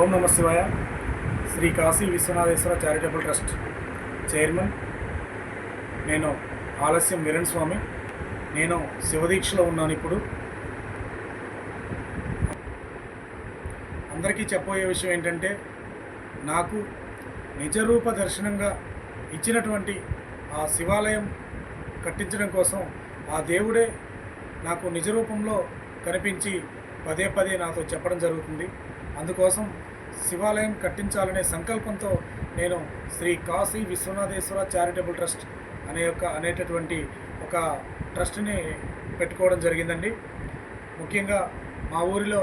ఓం నమ శివాయ. Shri Kashi Vishwanatheshwara charitable trust chairman. నేను ఆలస్యం వీరన్ స్వామి. నేను శివదీక్షలో ఉన్నాను ఇప్పుడు. అందరికీ చెప్పబోయే విషయం ఏంటంటే నాకు నిజరూప దర్శనంగా ఇచ్చినటువంటి ఆ శివాలయం కట్టించడం కోసం ఆ దేవుడే నాకు నిజ రూపంలో కనిపించి పదే పదే నాతో చెప్పడం జరుగుతుంది. అందుకోసం శివాలయం కట్టించాలనే సంకల్పంతో నేను శ్రీ కాశీ విశ్వనాథేశ్వర చారిటబుల్ ట్రస్ట్ అనే యొక్క అనేటటువంటి ఒక ట్రస్ట్ని పెట్టుకోవడం జరిగిందండి. ముఖ్యంగా మా ఊరిలో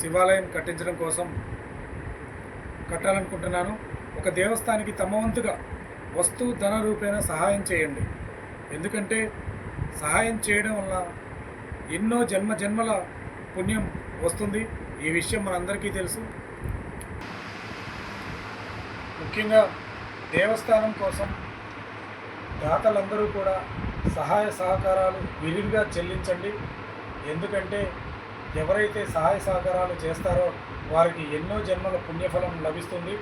శివాలయం కట్టించడం కోసం కట్టాలనుకుంటున్నాను. ఒక దేవస్థానికి తమ వంతుగా వస్తు ధన రూపేణ సహాయం చేయండి. ఎందుకంటే సహాయం చేయడం వల్ల ఎన్నో జన్మ జన్మల పుణ్యం వస్తుంది. ఈ విషయం మనందరికీ తెలుసు. ముఖ్యంగా దేవస్థానం కోసం దాతలందరూ కూడా సహాయ సహకారాలు విరివిగా చెల్లించండి. ఎందుకంటే ఎవరైతే సహాయ సహకారాలు చేస్తారో వారికి ఎన్నో జన్మల పుణ్యఫలం లభిస్తుంది.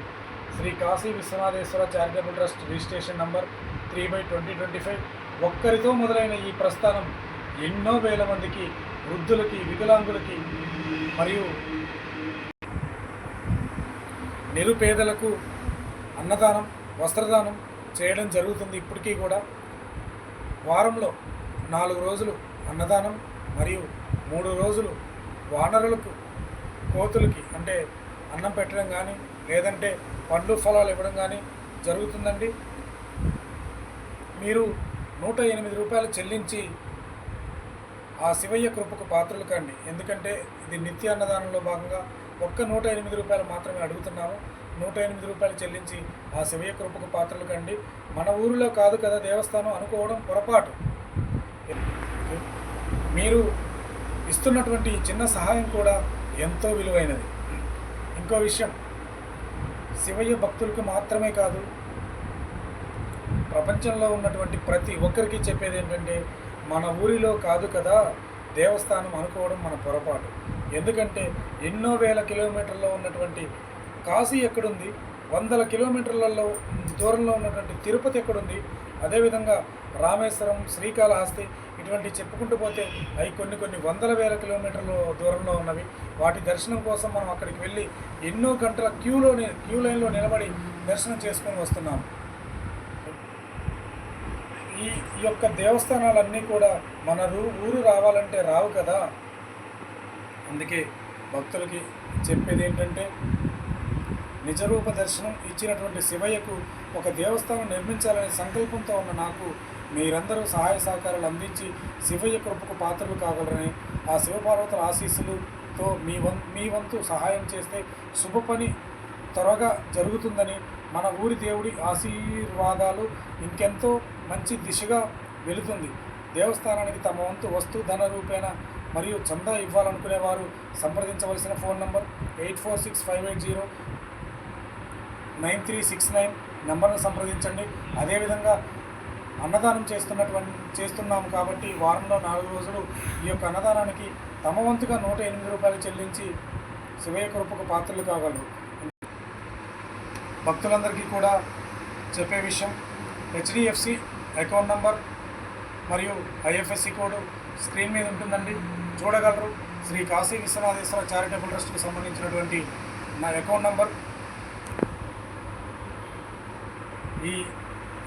Shri Kashi Vishwanatheshwara charitable trust registration number three by twenty twenty five. ఒక్కరితో మొదలైన ఈ ప్రస్థానం ఎన్నో వేల మందికి వృద్ధులకి వికలాంగులకి మరియు నిరుపేదలకు అన్నదానం వస్త్రదానం చేయడం జరుగుతుంది. ఇప్పటికీ కూడా వారంలో నాలుగు రోజులు అన్నదానం మరియు మూడు రోజులు వానరులకు కోతులకి అంటే అన్నం పెట్టడం కానీ లేదంటే పండ్లు ఫలాలు ఇవ్వడం కానీ జరుగుతుందండి. మీరు నూట ఎనిమిది రూపాయలు చెల్లించి ఆ శివయ్య కృపకు పాత్రలు కండి. ఎందుకంటే ఇది నిత్య అన్నదానంలో భాగంగా ఒక్క నూట ఎనిమిది రూపాయలు మాత్రమే అడుగుతున్నాము. నూట ఎనిమిది రూపాయలు చెల్లించి ఆ శివయ్య కృపకు పాత్రలు కండి. మన ఊరిలో కాదు కదా దేవస్థానం అనుకోవడం పొరపాటు. మీరు ఇస్తున్నటువంటి ఈ చిన్న సహాయం కూడా ఎంతో విలువైనది. ఇంకో విషయం. శివయ్య భక్తులకు మాత్రమే కాదు ప్రపంచంలో ఉన్నటువంటి ప్రతి ఒక్కరికి చెప్పేది ఏంటంటే మన ఊరిలో కాదు కదా దేవస్థానం అనుకోవడం మన పొరపాటు. ఎందుకంటే ఎన్నో వేల కిలోమీటర్లో ఉన్నటువంటి కాశీ ఎక్కడుంది వందల కిలోమీటర్లలో దూరంలో ఉన్నటువంటి తిరుపతి ఎక్కడుంది అదేవిధంగా రామేశ్వరం శ్రీకాళహస్తి ఇటువంటి చెప్పుకుంటూ పోతే అవి కొన్ని కొన్ని వందల వేల కిలోమీటర్ల దూరంలో ఉన్నవి. వాటి దర్శనం కోసం మనం అక్కడికి వెళ్ళి ఎన్నో గంటల క్యూలో క్యూ లైన్లో నిలబడి దర్శనం చేసుకొని వస్తున్నాం. ఈ ఈ యొక్క దేవస్థానాలన్నీ కూడా మన రూ- ఊరు రావాలంటే రావు కదా. అందుకే భక్తులకి చెప్పేది ఏంటంటే నిజరూప దర్శనం ఇచ్చినటువంటి శివయ్యకు ఒక దేవస్థానం నిర్మించాలనే సంకల్పంతో ఉన్న నాకు మీరందరూ సహాయ సహకారాలు అందించి శివయ్య కృపకు పాత్రలు కాగలరని ఆ శివపార్వతుల ఆశీస్సులతో మీ వం మీ వంతు సహాయం చేస్తే శుభ పని త్వరగా జరుగుతుందని మన ఊరి దేవుడి ఆశీర్వాదాలు ఇంకెంతో మంచి దిశగా వెళుతుంది. దేవస్థానానికి తమ వంతు వస్తు ధన రూపేణ మరియు చందా ఇవ్వాలనుకునే వారు సంప్రదించవలసిన phone number eight four six five eight zero nine three six nine నెంబర్ను సంప్రదించండి. అదేవిధంగా అన్నదానం చేస్తున్నటువంటి చేస్తున్నాము కాబట్టి వారంలో నాలుగు రోజులు ఈ యొక్క అన్నదానానికి తమ వంతుగా నూట ఎనిమిది రూపాయలు చెల్లించి శివయ్య కృపకు పాత్రలు కాగలరు. భక్తులందరికీ కూడా చెప్పే విషయం హెచ్డిఎఫ్సి అకౌంట్ నంబర్ మరియు ఐఎఫ్ఎస్సి కోడ్ స్క్రీన్ మీద ఉంటుందండి. చూడగలరు. శ్రీ కాశీ విశ్వనాథేశ్వర చారిటబుల్ ట్రస్ట్కి సంబంధించినటువంటి నా అకౌంట్ నంబర్. ఈ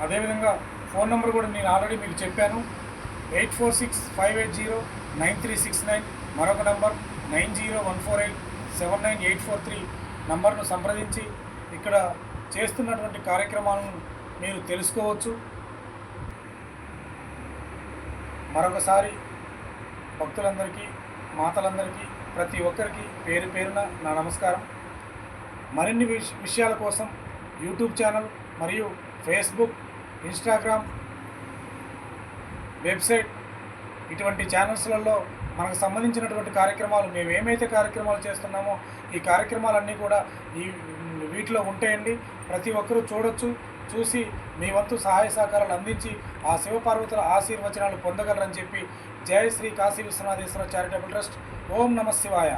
అదేవిధంగా ఫోన్ నెంబర్ కూడా నేను ఆల్రెడీ మీకు చెప్పాను. Eight four six five eight zero nine three six nine. మరొక number nine zero one four eight seven nine eight four three నంబర్ను సంప్రదించి ఇక్కడ చేస్తున్నటువంటి కార్యక్రమాలను మీరు తెలుసుకోవచ్చు. మరొకసారి భక్తులందరికీ మాతలందరికీ ప్రతి ఒక్కరికి పేరు పేరున నా నమస్కారం. మరిన్ని విషయాల కోసం యూట్యూబ్ ఛానల్ మరియు ఫేస్బుక్ ఇన్స్టాగ్రామ్ వెబ్సైట్ ఇటువంటి ఛానల్స్లలో మనకు సంబంధించినటువంటి కార్యక్రమాలు మేము ఏమైతే కార్యక్రమాలు చేస్తున్నామో ఈ కార్యక్రమాలన్నీ కూడా ఈ వీటిలో ఉంటాయండి. ప్రతి ఒక్కరూ చూడొచ్చు చూసి మీ వంతు సహాయ సహకారాలు అందించి ఆ శివపార్వతుల ఆశీర్వచనాలు పొందగలరని చెప్పి జయ శ్రీ కాశీ విశ్వనాథేశ్వర చారిటబుల్ ట్రస్ట్. ఓం నమ శివాయ.